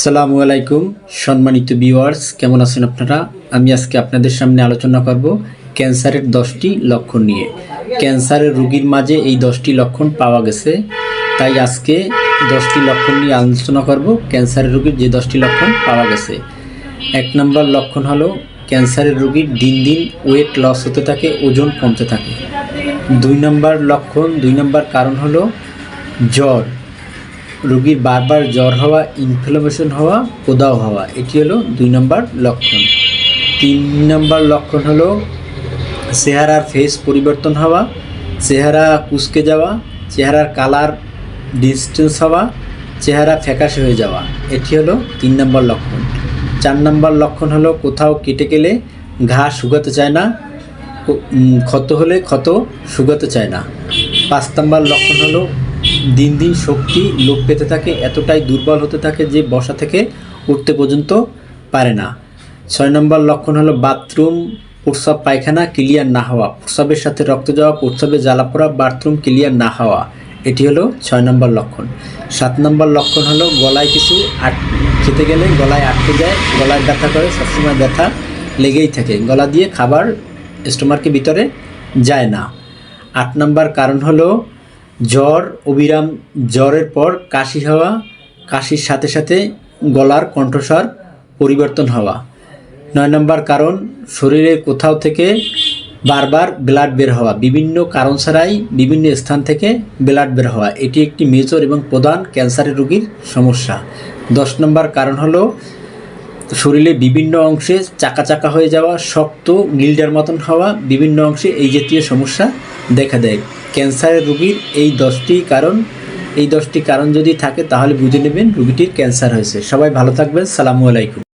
সালামু আলাইকুম, সম্মানিত ভিউয়ার্স, কেমন আছেন আপনারা? আমি আজকে আপনাদের সামনে আলোচনা করব ক্যান্সারের দশটি লক্ষণ নিয়ে। ক্যান্সারের রোগীর মাঝে এই দশটি লক্ষণ পাওয়া গেছে। তাই আজকে দশটি লক্ষণ নিয়ে আলোচনা করব, ক্যান্সারের রোগীর যে দশটি লক্ষণ পাওয়া গেছে। এক নম্বর লক্ষণ হলো, ক্যান্সারের রোগীর দিন দিন ওয়েট লস হতে থাকে, ওজন কমতে থাকে। দুই নম্বর লক্ষণ, দুই নম্বর কারণ হলো জ্বর। রোগীর বারবার জ্বর হওয়া ইনফ্লামেশন হওয়া, কোদাও হওয়া, এটি হলো দুই নম্বর লক্ষণ। তিন নম্বর লক্ষণ হলো চেহারার ফেস পরিবর্তন হওয়া, চেহারা কুচকে যাওয়া, চেহারার কালার ডিস্টেন্স হওয়া, চেহারা ফ্যাকাশে হয়ে যাওয়া, এটি হলো তিন নম্বর লক্ষণ। চার নম্বর লক্ষণ হলো কোথাও কেটে গেলে ঘা শুকাতে চায় না ক্ষত হলে ক্ষত শুকাতে চায় না। পাঁচ নম্বর লক্ষণ হলো দিন দিন শক্তি লোপ পেতে থাকে, এতটাই দুর্বল হতে থাকে যে বসা থেকে উঠতে পর্যন্ত পারে না। ছয় নম্বর লক্ষণ হলো বাথরুম, প্রস্রাব, পায়খানা ক্লিয়ার না হওয়া। প্রস্রাবের সাথে রক্ত যাওয়া, প্রস্রাবে জ্বালা পড়া, বাথরুম ক্লিয়ার না হওয়া। এটি হলো ছয় নম্বর লক্ষণ। সাত নম্বর লক্ষণ হলো গলায় কিছু আট, খেতে গেলে গলায় আটকে যায়, গলায় ব্যথা করে, সবসময় ব্যথা লেগেই থাকে। গলা দিয়ে খাবার স্টোমাকের ভিতরে যায় না। আট নম্বর কারণ হলো জ্বর, অবিরাম জ্বরের পর কাশি হওয়া, কাশির সাথে সাথে গলার কণ্ঠস্বর পরিবর্তন হওয়া। নয় নম্বর কারণ, শরীরে কোথাও থেকে বারবার ব্লাড বের হওয়া। বিভিন্ন কারণ ছাড়াই বিভিন্ন স্থান থেকে ব্লাড বের হওয়া। এটি একটি মেজর এবং প্রধান ক্যান্সারের রোগীর সমস্যা। দশ নম্বর কারণ হলো শরীরে বিভিন্ন অংশে চাকা চাকা হয়ে যাওয়া, শক্ত, গিল্ডার মতন হওয়া বিভিন্ন অংশে এই জাতীয় সমস্যা দেখা দেয়। ক্যান্সারের রোগীর এই দশটি কারণ, এই দশটি কারণ যদি থাকে তাহলে বুঝে নেবেন রুগীটির ক্যান্সার হয়েছে। সবাই ভালো থাকবেন। সালামু আলাইকুম।